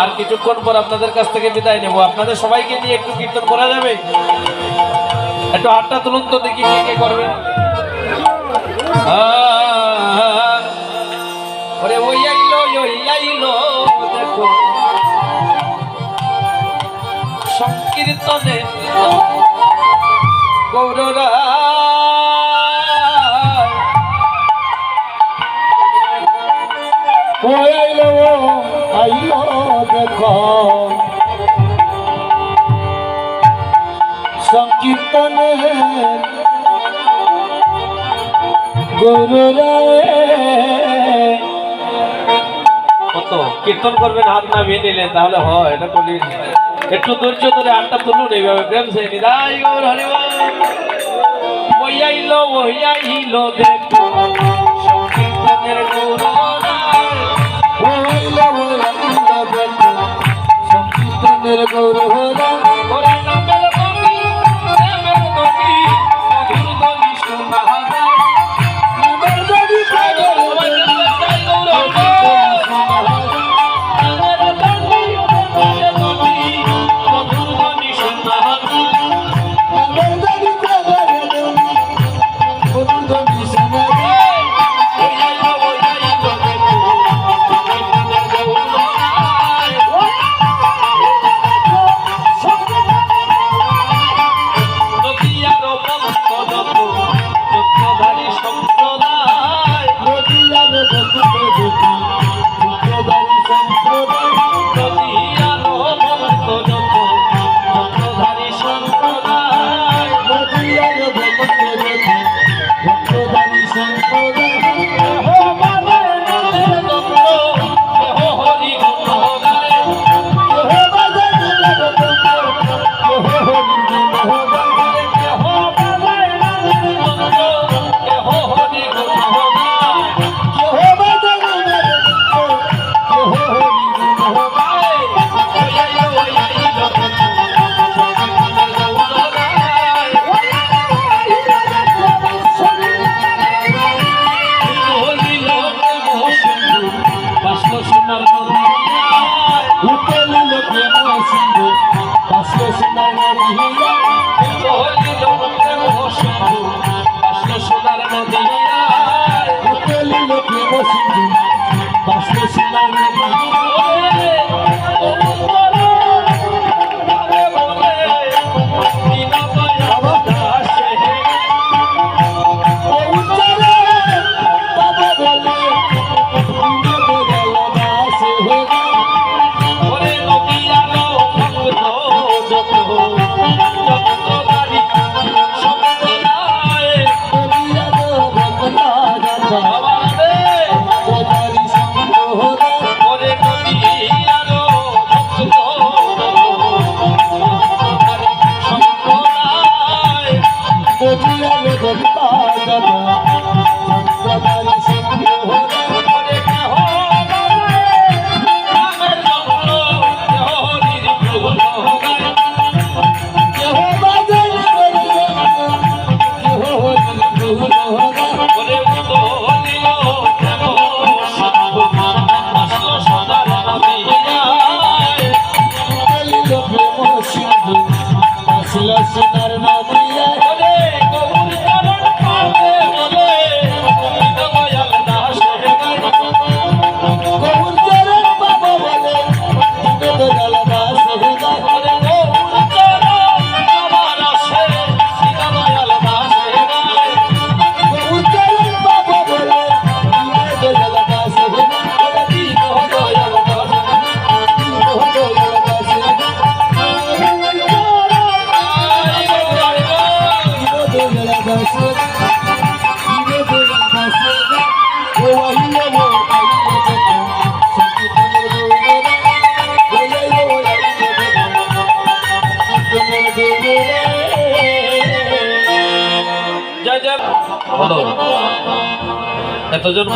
আর কিছুক্ষণ পর আপনাদের কাছ থেকে বিদায় নেব। আপনাদের সবাইকে নিয়ে একটু কীর্তন করা যাবে? একটু হাতটা তুলুন তো দেখি কে কে করবে। ওরে ওই আইলো ওই আইলো, দেখো। সংকীর্তনে গৌররা আইলো আইলো দেখো কত কীর্তন করবেন, হাত না ভেঙে নিলেন, তাহলে হয়, এটা করলি একটু ধৈর্য ধরে আটটা তুলুন নেই প্রেম সে নিদাই গৌর হরিবা ওইয়াইল ওইয়াইল গৌর হলো সম্পদ Basta sonar na mão Listen, I don't know the এতজন